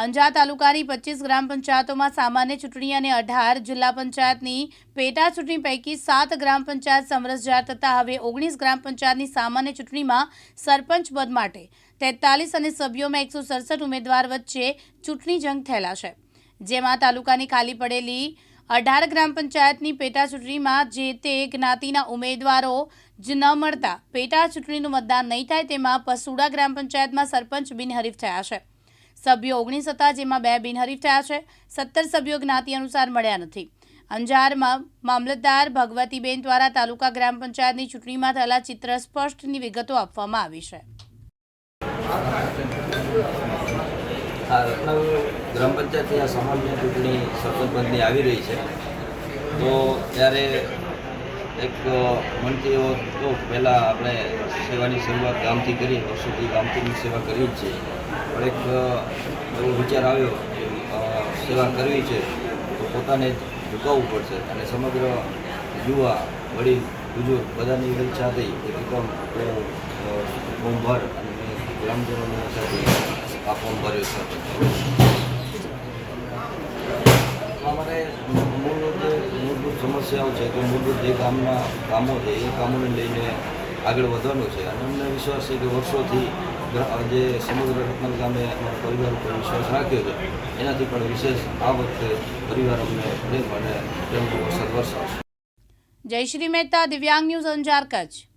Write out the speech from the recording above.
અંજાર તાલુકાની પચીસ ગ્રામ પંચાયતોમાં સામાન્ય ચૂંટણી અને અઢાર જિલ્લા પંચાયતની પેટા ચૂંટણી પૈકી સાત ગ્રામ પંચાયત સમરસજાર થતાં હવે ઓગણીસ ગ્રામ પંચાયતની સામાન્ય ચૂંટણીમાં સરપંચ પદ માટે તેતાલીસ અને સભ્યોમાં એકસો સડસઠ ઉમેદવાર વચ્ચે ચૂંટણી જંગ થયેલા છે જેમાં તાલુકાની ખાલી પડેલી અઢાર ગ્રામ પંચાયતની પેટા ચૂંટણીમાં જે તે જ્ઞાતિના ઉમેદવારો જ ન મળતા પેટા ચૂંટણીનું મતદાન નહીં થાય તેમાં પસુડા ગ્રામ પંચાયતમાં સરપંચ બિનહરીફ થયા છે. સભ્યો ઓગણીસ હતા, જેમાં બે બિનહરીફ થયા છે. સત્તર સભ્યો જ્ઞાતિ અનુસાર મળ્યા નથી. અંજારમાં મામલતદાર ભગવતીબેન દ્વારા તાલુકા ગ્રામ પંચાયતની ચૂંટણીમાં થયેલા ચિત્ર સ્પષ્ટની વિગતો આપવામાં આવી છે. ગ્રામ પંચાયતની આ સામાન્ય ચૂંટણી સરપંચ પદની આવી રહી છે. તો ત્યારે એક મનથી એવો તો પહેલાં આપણે સેવાની શરૂઆત ગામથી કરી, વર્ષોથી ગામથી સેવા કરી જ છે. પણ એક એવો વિચાર આવ્યો કે સેવા કરવી છે તો પોતાને જ ઝુકાવવું પડશે. અને સમગ્ર યુવા, વડીલ બુજુર્ગ બધાની ઈચ્છા થઈ કે એકદમ ફોર્મ અને મેં ગ્રામજનોની સાથે આ ફોર્મ ભર્યો છે. અમારે જે મૂળભૂત સમસ્યાઓ છે કે મૂળભૂત જે કામના કામો છે, એ કામોને લઈને આગળ વધવાનું છે. અને અમને વિશ્વાસ છે કે વર્ષોથી જે સમગ્ર રત્ન ગામે અમારા પરિવાર ઉપર વિશ્વાસ રાખ્યો છે. એનાથી પણ વિશેષ આ વખતે પરિવાર અમને પ્રેમ અને પ્રેમનો વરસાદ વરસાવશે જયશ્રી મહેતા, દિવ્યાંગ ન્યૂઝ અંજાર કચ્છ.